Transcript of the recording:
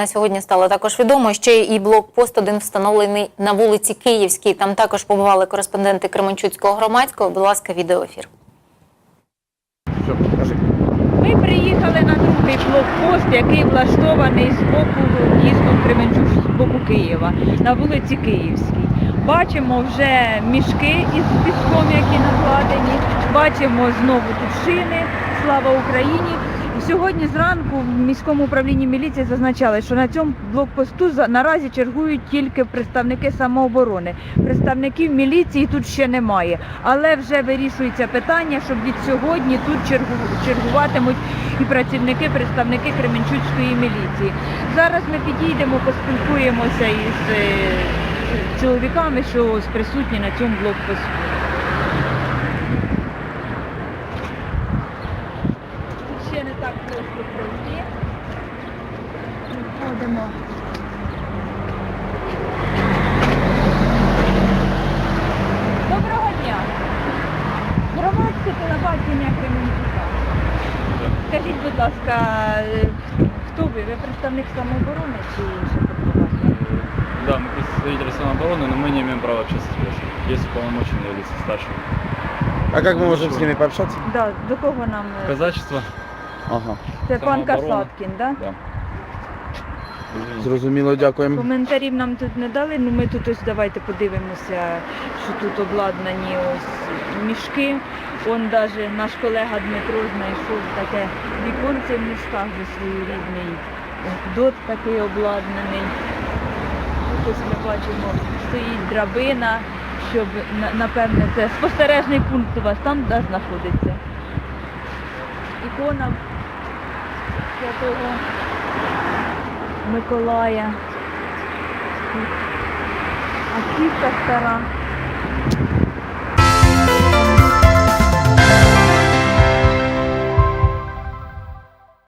на сьогодні стало також відомо. Ще і блокпост один встановлений на вулиці Київській. Там також побували кореспонденти Кременчуцького громадського. Будь ласка, відеоефір. Ми приїхали на другий блокпост, який влаштований з боку в'їзду в Кременчук з боку Києва на вулиці Київській. Бачимо вже мішки із піском, які накладені. Бачимо знову тут шини. Слава Україні! Сьогодні зранку в міському управлінні міліції зазначали, що на цьому блокпосту наразі чергують тільки представники самооборони. Представників міліції тут ще немає, але вже вирішується питання, щоб від сьогодні тут чергу- чергуватимуть і працівники, представники Кременчуцької міліції. Зараз ми підійдемо, поспілкуємося із е, чоловіками, що присутні на цьому блокпосту. Ще не так просто пройти. Виходимо. Доброго дня. Громадське телебачення Кременчука. Скажіть, будь ласка, хто ви? Ви представник самооборони чи інше формування? Да, мы представители самообороны, но мы не имеем права общаться. Есть уполномоченные лица старшие. А как мы можем с ними пообщаться? Да, до кого нам? е, Казачество? Ага. Це пан самооборона. Касаткін, так? Да? Да. Зрозуміло, дякуємо. Коментарів нам тут не дали, ну ми тут ось давайте подивимося, що тут обладнані ось мішки. Он даже наш колега Дмитро знайшов таке віконце в мішках вже своєрідний дот такий обладнаний. Тут ось ми бачимо, стоїть драбина, щоб напевне це спостережний пункт у вас там да, знаходиться. Ікона святого Миколая. Автівка стара.